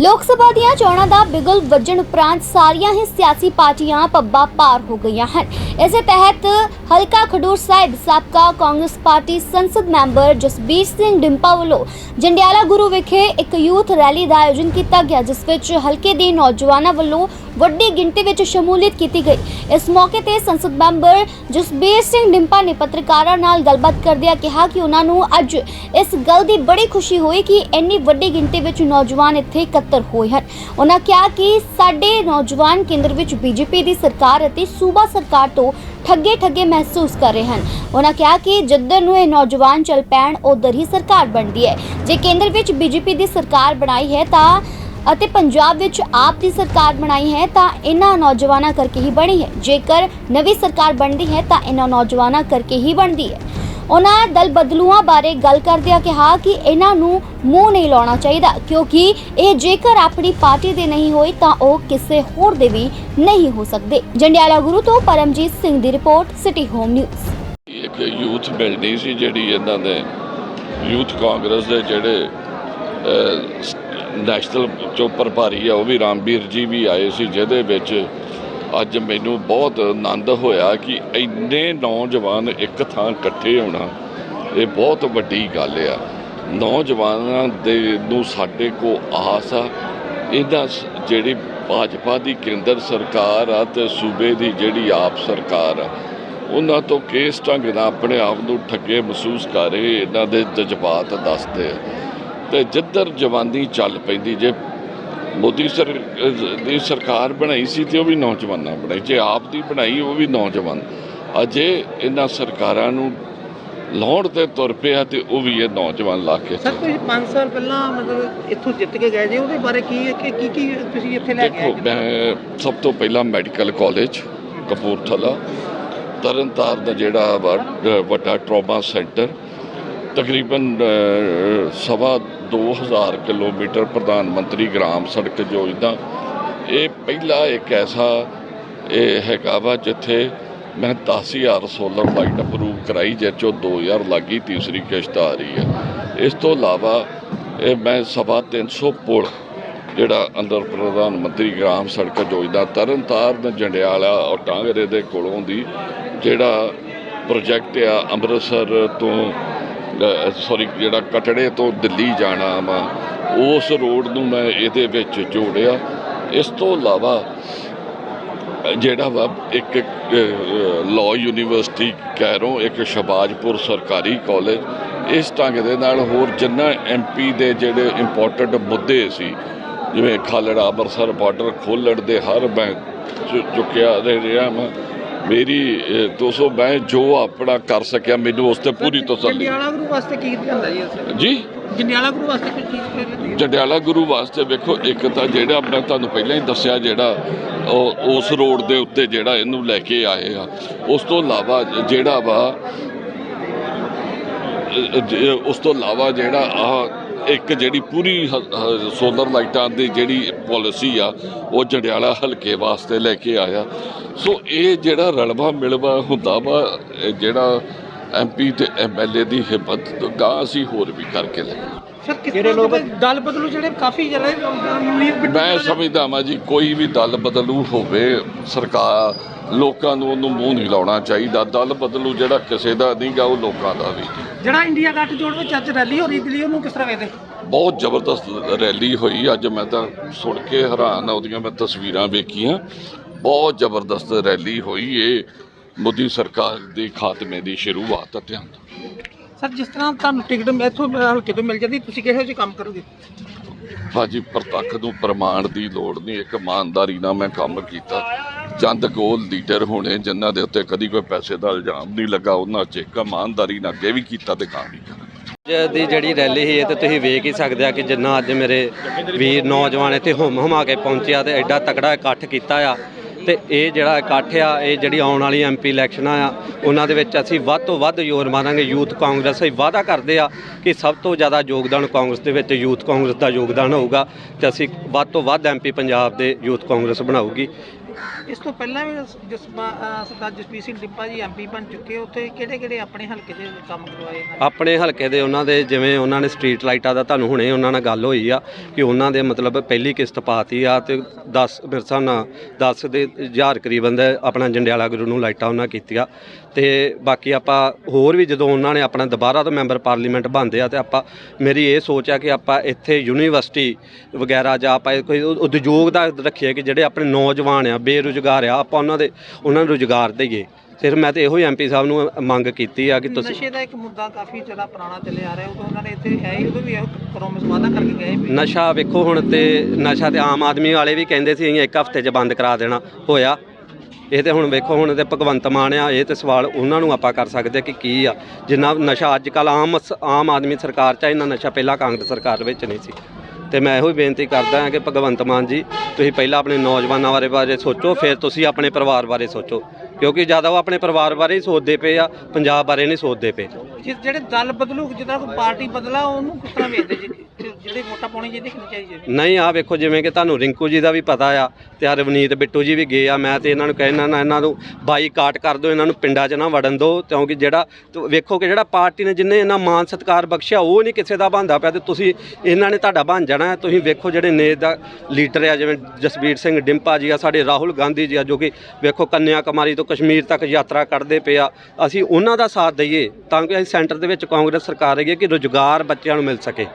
ਲੋਕ ਸਭਾ ਦੀਆਂ ਚੋਣਾਂ ਦਾ ਬਿਗਲ ਵੱਜਣ ਉਪਰੰਤ ਸਾਰੀਆਂ ਹੀ ਸਿਆਸੀ ਪਾਰਟੀਆਂ ਪੱਬਾਂ ਪਾਰ ਹੋ ਗਈਆਂ ਹਨ। ਇਸੇ ਤਹਿਤ ਹਲਕਾ ਖਡੂਰ ਸਾਹਿਬ ਸਾਬਕਾ ਕਾਂਗਰਸ ਪਾਰਟੀ ਸੰਸਦ ਮੈਂਬਰ ਜਸਬੀਰ ਸਿੰਘ ਡਿੰਪਾ ਵੱਲੋਂ ਜੰਡਿਆਲਾ ਗੁਰੂ ਵਿਖੇ ਇੱਕ ਯੂਥ ਰੈਲੀ ਦਾ ਆਯੋਜਨ ਕੀਤਾ ਗਿਆ, ਜਿਸ ਵਿੱਚ ਹਲਕੇ ਦੇ ਨੌਜਵਾਨਾਂ ਵੱਲੋਂ ਵੱਡੀ ਗਿਣਤੀ ਵਿੱਚ ਸ਼ਮੂਲੀਅਤ ਕੀਤੀ ਗਈ। ਇਸ ਮੌਕੇ ਤੇ ਸੰਸਦ ਮੈਂਬਰ ਜਸਬੀਰ ਸਿੰਘ ਡਿੰਪਾ ਨੇ ਪੱਤਰਕਾਰਾਂ ਨਾਲ ਗੱਲਬਾਤ ਕਰਦਿਆਂ ਕਿਹਾ ਕਿ ਉਹਨਾਂ ਨੂੰ ਅੱਜ ਇਸ ਗੱਲ ਦੀ ਬੜੀ ਖੁਸ਼ੀ ਹੋਈ ਕਿ ਇੰਨੀ ਵੱਡੀ ਗਿਣਤੀ ਵਿੱਚ ਨੌਜਵਾਨ ਇੱਥੇ ਇਕੱਤਰ ਹੋਏ ਹਨ। ਉਹਨਾਂ ਕਿਹਾ ਕਿ ਸਾਡੇ ਨੌਜਵਾਨ ਕੇਂਦਰ ਵਿੱਚ ਬੀਜੇਪੀ ਦੀ ਸਰਕਾਰ ਅਤੇ ਸੂਬਾ ਸਰਕਾਰ ਤੋਂ ਠੱਗੇ ਠੱਗੇ ਮਹਿਸੂਸ ਕਰ ਰਹੇ ਹਨ। ਉਹਨਾਂ ਕਿਹਾ ਕਿ ਜਿੱਧਰ ਨੂੰ ਇਹ ਨੌਜਵਾਨ ਚੱਲ ਪੈਣ, ਉਧਰ ਹੀ ਸਰਕਾਰ ਬਣਦੀ ਹੈ। ਜੇ ਕੇਂਦਰ ਵਿੱਚ ਬੀਜੇਪੀ ਦੀ ਸਰਕਾਰ ਬਣਾਈ ਹੈ ਤਾਂ ਅਤੇ ਪੰਜਾਬ ਵਿੱਚ ਆਪ ਦੀ ਸਰਕਾਰ ਬਣਾਈ ਹੈ ਤਾਂ ਇਹਨਾਂ ਨੌਜਵਾਨਾਂ ਕਰਕੇ ਹੀ ਬਣੀ ਹੈ। ਜੇਕਰ ਨਵੀਂ ਸਰਕਾਰ ਬਣਦੀ ਹੈ ਤਾਂ ਇਹਨਾਂ ਨੌਜਵਾਨਾਂ ਕਰਕੇ ਹੀ ਬਣਦੀ ਹੈ। ਉਹਨਾਂ ਦਲ ਬਦਲੂਆਂ ਬਾਰੇ ਗੱਲ ਕਰਦਿਆਂ ਕਿਹਾ ਕਿ ਇਹਨਾਂ ਨੂੰ ਮੂੰਹ ਨਹੀਂ ਲਾਉਣਾ ਚਾਹੀਦਾ, ਕਿਉਂਕਿ ਇਹ ਜੇਕਰ ਆਪਣੀ ਪਾਰਟੀ ਦੇ ਨਹੀਂ ਹੋਈ ਤਾਂ ਉਹ ਕਿਸੇ ਹੋਰ ਦੇ ਵੀ ਨਹੀਂ ਹੋ ਸਕਦੇ। ਜੰਡਿਆਲਾ ਗੁਰੂ ਤੋਂ ਪਰਮਜੀਤ ਸਿੰਘ ਦੀ ਰਿਪੋਰਟ, ਸਿਟੀ ਹੋਮ ਨਿਊਜ਼। ਇੱਕ ਯੂਥ ਬਿਲਡਿੰਗ ਸੀ ਜਿਹੜੀ ਇਹਨਾਂ ਦੇ ਯੂਥ ਕਾਂਗਰਸ ਦੇ ਜਿਹੜੇ ਨੈਸ਼ਨਲ ਚੋਂ ਪ੍ਰਭਾਰੀ ਆ, ਉਹ ਵੀ ਰਾਮਵੀਰ ਜੀ ਵੀ ਆਏ ਸੀ, ਜਿਹਦੇ ਵਿੱਚ ਅੱਜ ਮੈਨੂੰ ਬਹੁਤ ਆਨੰਦ ਹੋਇਆ ਕਿ ਇੰਨੇ ਨੌਜਵਾਨ ਇੱਕ ਥਾਂ ਇਕੱਠੇ ਹੋਣਾ, ਇਹ ਬਹੁਤ ਵੱਡੀ ਗੱਲ ਆ। ਨੌਜਵਾਨਾਂ ਦੇ ਨੂੰ ਸਾਡੇ ਕੋ ਆਸ ਆ। ਇਹਦਾ ਸ- ਜਿਹੜੀ ਭਾਜਪਾ ਦੀ ਕੇਂਦਰ ਸਰਕਾਰ ਆ ਤੇ ਸੂਬੇ ਦੀ ਜਿਹੜੀ ਆਪ ਸਰਕਾਰ ਆ, ਉਹਨਾਂ ਤੋਂ ਕਿਸ ਢੰਗ ਨਾਲ ਆਪਣੇ ਆਪ ਨੂੰ ਠੱਗੇ ਮਹਿਸੂਸ ਕਰ ਰਹੇ, ਇਹਨਾਂ ਦੇ ਜਜ਼ਬਾਤ ਦੱਸਦੇ ਆ। ਤੇ ਜਿੱਧਰ ਜਵਾਨੀ ਚੱਲ ਪੈਂਦੀ, ਜੇ ਮੋਦੀ ਸਰ ਦੀ ਸਰਕਾਰ ਬਣਾਈ ਸੀ ਤੇ ਉਹ ਵੀ ਨੌਜਵਾਨਾਂ ਬਣਾਈ। ਜੇ ਆਪ ਦੀ ਬਣਾਈ ਉਹ ਵੀ ਨੌਜਵਾਨ। ਅਜੇ ਇਹਨਾਂ ਸਰਕਾਰਾਂ ਨੂੰ ਲਾਉਣ ਤੇ ਤੁਰ ਪਿਆ ਤੇ ਉਹ ਵੀ ਇਹ ਨੌਜਵਾਨ ਲਾ ਕੇ ਸਰ ਤੁਸੀਂ 5 ਸਾਲ ਪਹਿਲਾਂ ਮਤਲਬ ਇੱਥੋਂ ਜਿੱਤ ਕੇ ਗਏ ਜੇ ਉਹਦੇ ਬਾਰੇ ਕੀ ਹੈ ਕਿ ਕੀ ਕੀ ਤੁਸੀਂ ਇੱਥੇ ਲੈ ਕੇ ਦੇਖੋ ਆਏ? ਮੈਂ ਸਭ ਤੋਂ ਪਹਿਲਾਂ ਮੈਡੀਕਲ ਕਾਲਜ ਕਪੂਰਥਲਾ ਤਰਨਤਾਰਨ ਦਾ ਜਿਹੜਾ ਵੱਡਾ ਟਰਾਮਾ ਸੈਂਟਰ ਤਕਰੀਬਨ ਸਵਾ 2000 ਕਿਲੋਮੀਟਰ ਪ੍ਰਧਾਨ ਮੰਤਰੀ ਗ੍ਰਾਮ ਸੜਕ ਯੋਜਨਾ। ਇਹ ਪਹਿਲਾ ਇੱਕ ਐਸਾ ਇਹ ਹੈਗਾ ਵਾ ਜਿੱਥੇ ਮੈਂ 10000 ਸੋਲਰ ਲਾਈਟ ਅਪਰੂਵ ਕਰਾਈ ਜਿਸ ਚੋਂ 2000 ਲੱਗੀ, ਤੀਸਰੀ ਕਿਸ਼ਤ ਆ ਰਹੀ ਹੈ। ਇਸ ਤੋਂ ਇਲਾਵਾ ਇਹ ਮੈਂ ਸਵਾ 300 ਪੁਲ ਜਿਹੜਾ ਅੰਦਰ ਪ੍ਰਧਾਨ ਮੰਤਰੀ ਗ੍ਰਾਮ ਸੜਕ ਯੋਜਨਾ, ਤਰਨਤਾਰਨ, ਜੰਡਿਆਲਾ ਔਰ ਟਾਂਗਰੇ ਦੇ ਕੋਲੋਂ ਦੀ ਜਿਹੜਾ ਪ੍ਰੋਜੈਕਟ ਆ ਅੰਮ੍ਰਿਤਸਰ ਤੋਂ ਸੌਰੀ ਜਿਹੜਾ ਕਟੜੇ ਤੋਂ ਦਿੱਲੀ ਜਾਣਾ ਵਾ, ਉਸ ਰੋਡ ਨੂੰ ਮੈਂ ਇਹਦੇ ਵਿੱਚ ਜੋੜਿਆ। ਇਸ ਤੋਂ ਇਲਾਵਾ, ਜਿਹੜਾ ਵਾ, ਇੱਕ ਲਾਅ ਯੂਨੀਵਰਸਿਟੀ ਕੈਰੋਂ ਇੱਕ ਸ਼ਬਾਜਪੁਰ ਸਰਕਾਰੀ ਕਾਲਜ ਇਸ ਢੰਗ ਦੇ ਨਾਲ ਹੋਰ ਜਿੰਨਾ ਐਮਪੀ ਦੇ ਜਿਹੜੇ ਇੰਪੋਰਟੈਂਟ ਮੁੱਦੇ ਸੀ, ਜਿਵੇਂ ਖਾਲੜਾ ਅੰਮ੍ਰਿਤਸਰ ਬਾਰਡਰ ਖੋਲ੍ਹਣ ਦੇ ਹਰ ਮੈਂ ਚੁ- ਚੁੱਕਿਆ ਰਿਹਾ ਮੈਂ ਮੇਰੀ ਅਹ, 200 ਮੈਂ ਜੋ ਆਪਣਾ ਕਰ ਸਕਿਆ ਮੈਨੂੰ ਉਸ ਤੇ ਪੂਰੀ ਤਸੱਲੀ। ਜੰਡਿਆਲਾ ਗੁਰੂ ਵਾਸਤੇ ਕੀ ਲਿਆਂਦਾ ਜੀ ਜੀ? ਜੰਡਿਆਲਾ ਗੁਰੂ ਵਾਸਤੇ ਚੀਜ਼? ਜੰਡਿਆਲਾ ਗੁਰੂ ਵਾਸਤੇ ਵੇਖੋ ਇੱਕ ਤਾਂ ਜਿਹੜਾ ਮੈਂ ਤੁਹਾਨੂੰ ਪਹਿਲਾਂ ਹੀ ਦੱਸਿਆ ਜਿਹੜਾ ਉਸ ਰੋਡ ਦੇ ਉੱਤੇ ਜਿਹੜਾ ਇਹਨੂੰ ਲੈ ਕੇ ਆਏ ਆ ਉਸ ਤੋਂ ਇਲਾਵਾ ਜਿਹੜਾ ਵਾ ਉਸ ਤੋਂ ਇਲਾਵਾ ਜਿਹੜਾ ਆ ਇੱਕ ਜਿਹੜੀ ਪੂਰੀ ਸੋਲਰ ਲਾਈਟਾਂ ਦੀ ਜਿਹੜੀ ਪਾਲਿਸੀ ਆ, ਉਹ ਜੰਡਿਆਲਾ ਹਲਕੇ ਵਾਸਤੇ ਲੈ ਕੇ ਆਇਆ। ਸੋ ਇਹ ਜਿਹੜਾ ਰਲਵਾ ਮਿਲਵਾ ਹੁੰਦਾ ਵਾ, ਇਹ ਜਿਹੜਾ ਐਮਪੀ ਤੇ ਐਮਐਲਏ ਦੀ ਹਿੰਮਤ ਗਾਂ ਅਸੀਂ ਹੋਰ ਵੀ ਕਰਕੇ ਲੈ ਜਿਹੜੇ ਲੋਕ ਦਲ ਬਦਲੂ ਜਿਹੜੇ ਕਾਫੀ ਜਿਹੜੇ ਮੈਂ ਸਮਝਦਾ ਹਾਂ ਜੀ ਕੋਈ ਵੀ ਦਲ ਬਦਲੂ ਹੋਵੇ ਸਰਕਾਰ ਲੋਕਾਂ ਨੂੰ ਉਹਨੂੰ ਮੂੰਹ ਨਹੀਂ ਲਾਉਣਾ ਚਾਹੀਦਾ। ਦਲ ਬਦਲੂ ਜਿਹੜਾ ਕਿਸੇ ਦਾ ਨਹੀਂਗਾ ਉਹ ਲੋਕਾਂ ਦਾ ਵੀ। ਜਿਹੜਾ ਇੰਡੀਆ ਗੱਠ ਜੋੜ ਵਿੱਚ ਅੱਜ ਰੈਲੀ ਹੋ ਰਹੀ ਦਿੱਲੀ ਉਹਨੂੰ ਕਿਸ ਤਰ੍ਹਾਂ ਵੇਖਦੇ? ਬਹੁਤ ਜ਼ਬਰਦਸਤ ਰੈਲੀ ਹੋਈ। ਅੱਜ ਮੈਂ ਤਾਂ ਸੁਣ ਕੇ ਹੈਰਾਨ ਆ ਉਹਦੀਆਂ ਮੈਂ ਤਸਵੀਰਾਂ ਵੇਖੀਆਂ। ਬਹੁਤ ਜ਼ਬਰਦਸਤ ਰੈਲੀ ਹੋਈ ਇਹ ਮੋਦੀ ਸਰਕਾਰ ਦੇ ਖਾਤਮੇ ਦੀ ਸ਼ੁਰੂਆਤ ਤੇ ਹੁੰਦਾ ਸਰ ਜਿਸ ਤਰ੍ਹਾਂ ਤੁਹਾਨੂੰ ਟਿਕਟ ਇੱਥੋਂ ਹਲਕੇ ਤੋਂ ਮਿਲ ਜਾਂਦੀ ਤੁਸੀਂ ਕਿਹੋ ਜਿਹੇ ਕੰਮ ਕਰੋਗੇ? ਭਾਜੀ ਪ੍ਰਤੱਖ ਨੂੰ ਪ੍ਰਮਾਣ ਦੀ ਲੋੜ ਨਹੀਂ ਇੱਕ ਇਮਾਨਦਾਰੀ ਨਾਲ ਮੈਂ ਕੰਮ ਕੀਤਾ। ਚੰਦ ਗੋਲ ਲੀਡਰ ਹੋਣੇ ਜਿਨ੍ਹਾਂ ਦੇ ਉੱਤੇ ਕਦੀ ਕੋਈ ਪੈਸੇ ਦਾ ਇਲਜ਼ਾਮ ਨਹੀਂ ਲੱਗਾ ਉਹਨਾਂ 'ਚ ਇੱਕ ਇਮਾਨਦਾਰੀ ਨਾਲ ਅੱਗੇ ਵੀ ਕੀਤਾ ਤੇ ਕੰਮ ਵੀ ਦੀ ਜਿਹੜੀ ਰੈਲੀ ਸੀ ਇਹ ਤੇ ਤੁਸੀਂ ਵੇਖ ਹੀ ਸਕਦੇ ਆ ਕਿ ਜਿੰਨਾ ਅੱਜ ਮੇਰੇ ਵੀਰ ਨੌਜਵਾਨ ਇੱਥੇ ਹੁਮ ਹੁਮਾ ਕੇ ਪਹੁੰਚਿਆ ਤੇ ਐਡਾ ਤਕੜਾ ਇਕੱਠ ਕੀਤਾ ਆ। ਤੇ ਇਹ ਜਿਹੜਾ ਇਕੱਠ ਆ, ਇਹ ਜਿਹੜੀ ਆਉਣ ਵਾਲੀ ਐਮਪੀ ਇਲੈਕਸ਼ਨਾਂ ਆ, ਉਹਨਾਂ ਦੇ ਵਿੱਚ ਅਸੀਂ ਵੱਧ ਤੋਂ ਵੱਧ ਜ਼ੋਰ ਮਾਰਾਂਗੇ, ਯੂਥ ਕਾਂਗਰਸ ਅਸੀਂ ਵਾਅਦਾ ਕਰਦੇ ਆ ਕਿ ਸਭ ਤੋਂ ਜ਼ਿਆਦਾ ਯੋਗਦਾਨ ਕਾਂਗਰਸ ਦੇ ਵਿੱਚ ਯੂਥ ਕਾਂਗਰਸ ਦਾ ਯੋਗਦਾਨ ਹੋਊਗਾ ਤੇ ਅਸੀਂ ਵੱਧ ਤੋਂ ਵੱਧ ਐਮਪੀ ਪੰਜਾਬ ਦੇ ਯੂਥ ਕਾਂਗਰਸ ਬਣਾਊਗੀ। ਇਸ ਤੋਂ ਪਹਿਲਾਂ ਵੀ ਜਸ ਸਰਦਾਰ ਜਸਪੀਰ ਸਿੰਘ ਡਿੱਪਾ ਜੀ ਐਮਪੀ ਬਣ ਚੁੱਕੇ, ਉੱਥੇ ਕਿਹੜੇ ਕਿਹੜੇ ਆਪਣੇ ਹਲਕੇ 'ਚ ਕੰਮ ਕਰਵਾਏ ਹਨ ਆਪਣੇ ਹਲਕੇ ਦੇ ਉਹਨਾਂ ਦੇ, ਜਿਵੇਂ ਉਹਨਾਂ ਨੇ ਸਟਰੀਟ ਲਾਈਟਾਂ ਦਾ, ਤੁਹਾਨੂੰ ਹੁਣੇ ਉਹਨਾਂ ਨਾਲ ਗੱਲ ਹੋਈ ਆ ਕਿ ਉਹਨਾਂ ਦੇ ਮਤਲਬ ਪਹਿਲੀ ਕਿਸ਼ਤ ਪਾਤੀ ਆ ਤੇ 10 ਮਿਰਸਾਂ ਨਾਲ 10 ਦੇ ਹਜ਼ਾਰ ਕਰੀਬਨ ਦਾ ਆਪਣਾ ਜੰਡਿਆਲਾ ਗੁਰੂ ਨੂੰ ਲਾਈਟਾਂ ਉਹਨਾਂ ਕੀਤੀਆਂ। ਤੇ ਬਾਕੀ ਆਪਾਂ ਹੋਰ ਵੀ ਜਦੋਂ ਉਹਨਾਂ ਨੇ ਆਪਣਾ ਦੁਬਾਰਾ ਤੋਂ ਮੈਂਬਰ ਪਾਰਲੀਮੈਂਟ ਬਣਦੇ ਆ ਤੇ ਆਪਾਂ, ਮੇਰੀ ਇਹ ਸੋਚ ਆ ਕਿ ਆਪਾਂ ਇੱਥੇ ਯੂਨੀਵਰਸਿਟੀ ਵਗੈਰਾ ਜਾਂ ਆਪਾਂ ਕੋਈ ਉਦਯੋਗ ਦਾ ਰੱਖੀਏ ਕਿ ਜਿਹੜੇ ਆਪਣੇ ਨੌਜਵਾਨ ਆ, ਬੇਰੁਜ਼ਗਾਰ ਆ ਆਪਾਂ ਉਹਨਾਂ ਦੇ ਉਹਨਾਂ ਨੂੰ ਰੁਜ਼ਗਾਰ ਦੇਈਏ। ਫਿਰ ਮੈਂ ਤੇ ਇਹੋ ਹੀ ਐਮਪੀ ਸਾਹਿਬ ਨੂੰ ਮੰਗ ਕੀਤੀ ਆ ਕਿ ਤੁਸੀਂ ਨਸ਼ੇ ਦਾ ਇੱਕ ਮੁੱਦਾ ਕਾਫੀ ਜਿਹੜਾ ਪੁਰਾਣਾ ਚੱਲਿਆ ਆ ਰਿਹਾ ਉਦੋਂ ਉਹਨਾਂ ਨੇ ਇੱਥੇ ਹੈ ਹੀ ਉਦੋਂ ਵੀ ਇਹ ਪ੍ਰੋਮਿਸ ਕਰਕੇ ਗਏ ਨਸ਼ਾ ਵੇਖੋ ਹੁਣ ਤੇ ਨਸ਼ਾ ਤੇ ਆਮ ਆਦਮੀ ਵਾਲੇ ਵੀ ਕਹਿੰਦੇ ਸੀ ਅਸੀਂ ਇੱਕ ਹਫ਼ਤੇ 'ਚ ਬੰਦ ਕਰਾ ਦੇਣਾ ਹੋਇਆ। ਇਹ ਤੇ ਹੁਣ ਵੇਖੋ ਹੁਣ ਤੇ ਭਗਵੰਤ ਮਾਨ ਆ ਇਹ ਤੇ ਸਵਾਲ ਉਹਨਾਂ ਨੂੰ ਆਪਾਂ ਕਰ ਸਕਦੇ ਆ ਕਿ ਕੀ ਆ। ਜਿੰਨਾ ਨਸ਼ਾ ਅੱਜ ਕੱਲ ਆਮ ਆਮ ਆਦਮੀ ਸਰਕਾਰ 'ਚ ਇੰਨਾ ਨਸ਼ਾ ਪਹਿਲਾਂ ਕਾਂਗਰਸ ਸਰਕਾਰ ਵਿੱਚ ਨਹੀਂ ਸੀ। ਤੇ ਮੈਂ ਇਹੋ ਹੀ ਬੇਨਤੀ ਕਰਦਾ ਹਾਂ ਕਿ ਭਗਵੰਤ ਮਾਨ ਜੀ, ਤੁਸੀਂ ਪਹਿਲਾਂ ਆਪਣੇ ਨੌਜਵਾਨਾਂ ਬਾਰੇ ਬਾਰੇ ਸੋਚੋ, ਫਿਰ ਤੁਸੀਂ ਆਪਣੇ ਪਰਿਵਾਰ ਬਾਰੇ ਸੋਚੋ। ਕਿਉਂਕਿ ਜ਼ਿਆਦਾ ਉਹ ਆਪਣੇ ਪਰਿਵਾਰ ਬਾਰੇ ਹੀ ਸੋਚਦੇ ਪਏ ਆ ਪੰਜਾਬ ਬਾਰੇ ਨਹੀਂ ਸੋਚਦੇ ਪਏ। ਜਿਸ ਜਿਹੜੇ ਦਲ ਬਦਲੂ ਜਿੱਦਾਂ ਕੋਈ ਪਾਰਟੀ ਬਦਲਾ ਉਹਨੂੰ ਕਿਸ ਤਰ੍ਹਾਂ ਵੇਖਦੇ ਜੀ? ਜਿਹੜੇ ਵੋਟਾਂ ਪਾਉਣੀ ਚਾਹੀਦੀ ਕਿ ਨਹੀਂ ਚਾਹੀਦੀ ਨਹੀਂ ਆ ਵੇਖੋ ਜਿਵੇਂ ਕਿ ਤੁਹਾਨੂੰ ਰਿੰਕੂ ਜੀ ਦਾ ਵੀ ਪਤਾ ਆ ਤੇ ਆ ਰਵਨੀਤ ਬਿੱਟੂ ਜੀ ਵੀ ਗਏ ਆ ਮੈਂ ਤੇ ਇਹਨਾਂ ਨੂੰ ਕਹਿਣਾ ਨਾ ਇਹਨਾਂ ਨੂੰ ਬਾਈਕਾਟ ਕਰ ਦਿਓ ਇਹਨਾਂ ਨੂੰ ਪਿੰਡਾਂ 'ਚ ਨਾ ਵੜਨ ਦਿਓ ਕਿਉਂਕਿ ਜਿਹੜਾ ਵੇਖੋ ਕਿ ਜਿਹੜਾ ਪਾਰਟੀ ਨੇ ਜਿੰਨੇ ਇਹਨਾਂ ਮਾਨ ਸਤਕਾਰ ਬਖਸ਼ਿਆ ਉਹ ਨਹੀਂ ਕਿਸੇ ਦਾ ਬਣਦਾ ਪਿਆ ਤੇ ਤੁਸੀਂ ਇਹਨਾਂ ਨੇ ਤੁਹਾਡਾ ਬਣ ਜਾਣਾ। ਤੁਸੀਂ ਵੇਖੋ ਜਿਹੜੇ ਨੇ ਦਾ ਲੀਡਰ ਆ ਜਿਵੇਂ ਜਸਬੀਰ ਸਿੰਘ ਡਿੰਪਾ ਜੀ ਆ ਸਾਡੇ ਰਾਹੁਲ ਗਾਂਧੀ ਜੀ ਆ ਜੋ ਕਿ ਵੇਖੋ ਕੰਨਿਆ ਕੁਮਾਰੀ ਤੋਂ ਕਸ਼ਮੀਰ ਤੱਕ ਯਾਤਰਾ ਕੱਢਦੇ ਪਏ ਆ, ਅਸੀਂ ਉਹਨਾਂ ਦਾ ਸਾਥ ਦਈਏ ਤਾਂ ਕਿ ਅਸੀਂ ਸੈਂਟਰ ਦੇ ਵਿੱਚ ਕਾਂਗਰਸ ਸਰਕਾਰ ਹੈਗੀ ਹੈ ਕਿ ਰੁਜ਼ਗਾਰ ਬੱਚਿਆਂ ਨੂੰ ਮਿਲ ਸਕੇ।